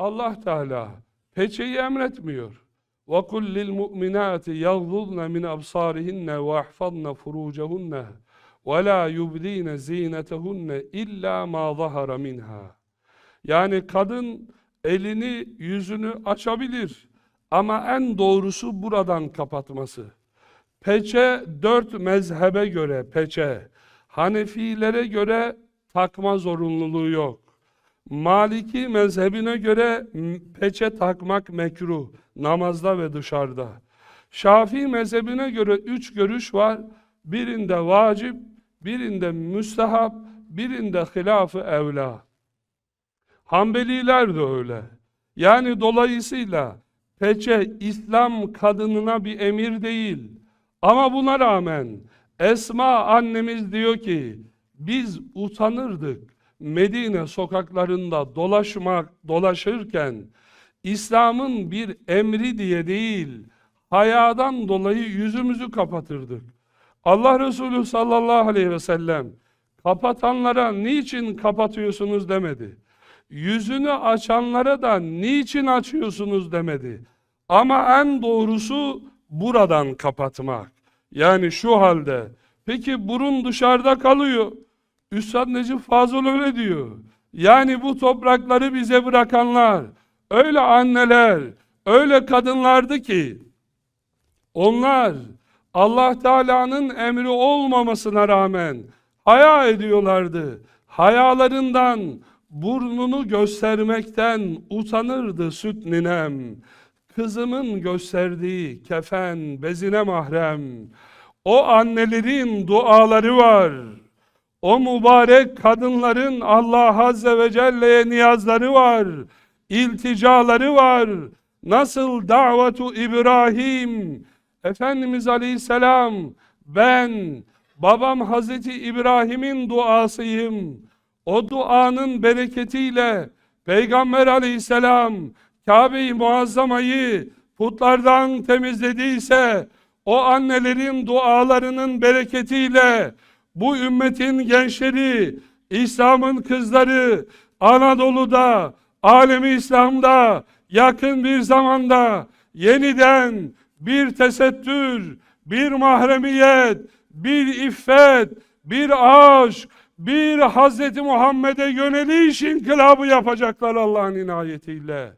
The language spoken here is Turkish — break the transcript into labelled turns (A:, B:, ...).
A: Allah Teala peçeyi emretmiyor. وَقُلْ لِلْمُؤْمِنَاتِ يَغْضُضْنَ مِنْ أَبْصَارِهِنَّ وَيَحْفَظْنَ فُرُوجَهُنَّ وَلَا يُبْدِينَ زِينَتَهُنَّ إِلَّا مَا ظَهَرَ مِنْهَا Yani kadın elini, yüzünü açabilir. Ama en doğrusu buradan kapatması. Peçe dört mezhebe göre peçe. Hanefilere göre takma zorunluluğu yok. Maliki mezhebine göre peçe takmak mekruh namazda ve dışarıda. Şafii mezhebine göre üç görüş var. Birinde vacip, birinde müstehap, birinde hilaf-ı evla. Hanbeliler de öyle. Yani dolayısıyla peçe İslam kadınına bir emir değil. Ama buna rağmen Esma annemiz diyor ki biz utanırdık Medine sokaklarında dolaşmak dolaşırken İslam'ın bir emri diye değil hayadan dolayı yüzümüzü kapatırdık. Allah Resulü sallallahu aleyhi ve sellem kapatanlara niçin kapatıyorsunuz demedi. Yüzünü açanlara da niçin açıyorsunuz demedi. Ama en doğrusu buradan kapatmak. Yani şu halde. Peki burun dışarıda kalıyor. Üstad Necip Fazıl öyle diyor. Yani bu toprakları bize bırakanlar, öyle anneler, öyle kadınlardı ki, onlar Allah Teala'nın emri olmamasına rağmen haya ediyorlardı. Hayalarından burnunu göstermekten utanırdı süt ninem. Kızımın gösterdiği kefen bezine mahrem. O annelerin duaları var. O mübarek kadınların Allah Azze ve Celle'ye niyazları var. ilticaları var. Nasıl davetu İbrahim Efendimiz Aleyhisselam ben babam Hazreti İbrahim'in duasıyım. O duanın bereketiyle Peygamber Aleyhisselam Kabe-i Muazzama'yı putlardan temizlediyse o annelerin dualarının bereketiyle bu ümmetin gençleri, İslam'ın kızları Anadolu'da, alemi İslam'da yakın bir zamanda yeniden bir tesettür, bir mahremiyet, bir iffet, bir aşk, bir Hazreti Muhammed'e yöneliş inkılabı yapacaklar Allah'ın inayetiyle.